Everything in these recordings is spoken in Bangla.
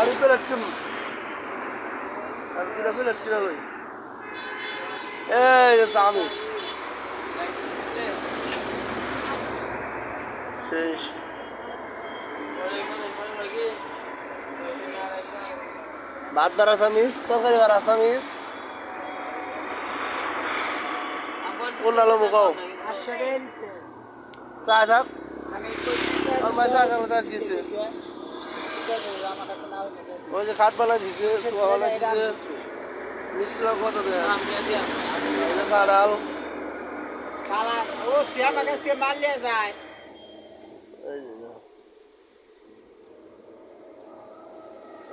আমি প্লেট কিন আমি কিনা প্লেট কিনা লই এই চামিস সেই ভাত বার আসামিস তরকারি বার আসামিস কোন আলো মুখাও চা থাক। চা দিয়েছে ওই যে খাট বালা দিছে শোয়া দিছে। মিশ্র কত দেয়? কাঁড়াল ও সিয়া মারলে যায় এই যে না।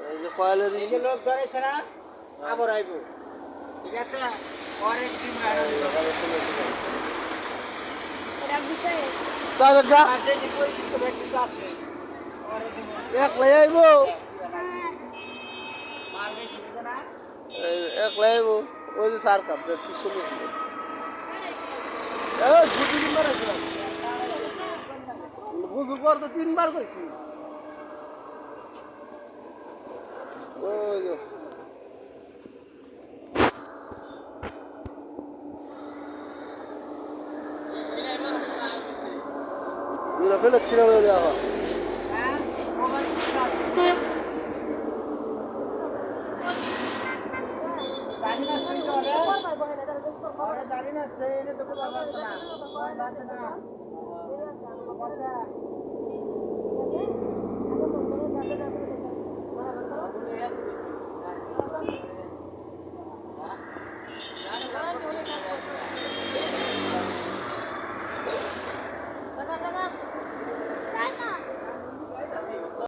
এই যে কয়েলের এই যে। লোক ধরেছে না আবার আইব ঠিক আছে। দিন যা ব্যক্তি আছে একলাই আইব। একলাই আইব। ওই যে সার কাপ আছে বুঝু পর তো তিনবার কইছি। যে। দুরা ফেলে কিনা হয়ে জানি না ট্রেনে তো কথা